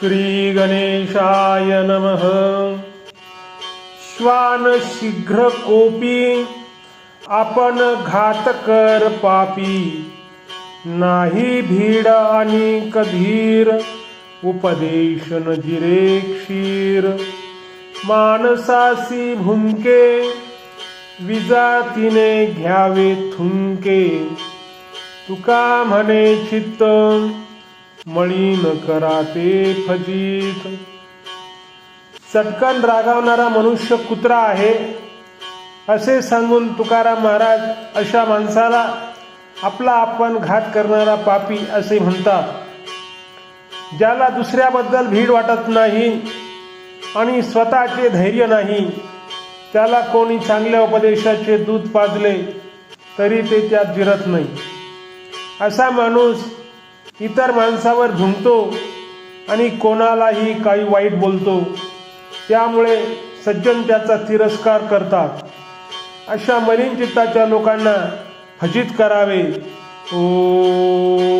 श्री गणेशाय नमः। श्वान शीघ्र कोपी आपण घातकर पापी। नाही भीड आणि कधीर उपदेश न जिरे क्षीर। मानसासी भुंके विजातीने घ्यावे थुंके। तुका म्हणे चित्त मळीन कराते फजित चटकन रागावणारा मनुष्य कुत्रा आहे. असे सांगून तुकाराम महाराज अशा माणसाला आपला आपण घात करणारा पापी असे म्हणतात. ज्याला दुसऱ्याबद्दल भीड वाटत नाही आणि स्वतःचे धैर्य नाही त्याला कोणी चांगल्या उपदेशाचे दूध पाजले तरी ते त्यात जिरत नाही. असा माणूस इतर माणसावर झुंकतो आणि कोणालाही काही वाईट बोलतो. त्यामुळे सज्जन त्याचा तिरस्कार करतात. अशा मलिन चित्ताच्या लोकांना हजित करावे. ओ.